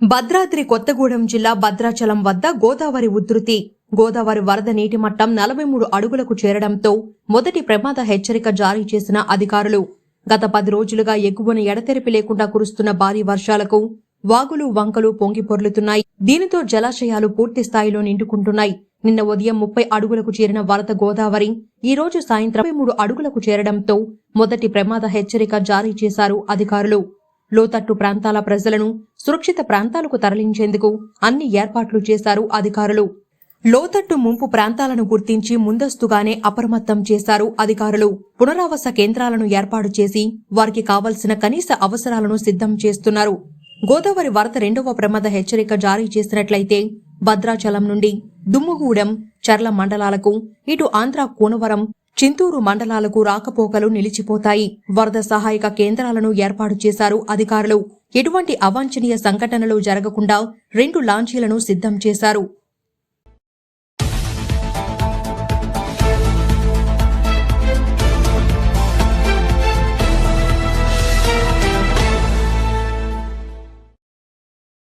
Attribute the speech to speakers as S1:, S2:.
S1: భద్రాద్రి కొత్తగూడెం జిల్లా భద్రాచలం వద్ద గోదావరి ఉధృతి. గోదావరి వరద నీటి మట్టం నలభై మూడు అడుగులకు చేరడంతో మొదటి ప్రమాద హెచ్చరిక జారీ చేసిన అధికారులు. గత పది రోజులుగా ఎగువన ఎడతెరిపి లేకుండా కురుస్తున్న భారీ వర్షాలకు వాగులు వంకలు పొంగిపొర్లుతున్నాయి దీనితో జలాశయాలు పూర్తి స్థాయిలో నిండుకుంటున్నాయి. నిన్న ఉదయం ముప్పై అడుగులకు చేరిన వరద గోదావరి ఈ రోజు సాయంత్రం మూడు అడుగులకు చేరడంతో మొదటి ప్రమాద హెచ్చరిక జారీ చేశారు అధికారులు. లోతట్టు ప్రాంతాల ప్రజలను సురక్షిత ప్రాంతాలకు తరలించేందుకు అన్ని ఏర్పాట్లు చేశారు అధికారులు. లోతట్టు ముంపు ప్రాంతాలను గుర్తించి ముందస్తుగానే అప్రమత్తం చేశారు అధికారులు. పునరావాస కేంద్రాలను ఏర్పాటు చేసి వారికి కావలసిన కనీస అవసరాలను సిద్ధం చేస్తున్నారు. గోదావరి వరద రెండవ ప్రమాద హెచ్చరిక జారీ చేసినట్లయితే భద్రాచలం నుండి దుమ్ముగూడెం చర్ల మండలాలకు ఇటు ఆంధ్ర కోనవరం చింతూరు మండలాలకు రాకపోకలు నిలిచిపోతాయి. వరద సహాయక కేంద్రాలను ఏర్పాటు చేశారు అధికారులు. ఎటువంటి అవాంఛనీయ సంఘటనలు జరగకుండా రెండు లాంచీలను సిద్ధం చేశారు.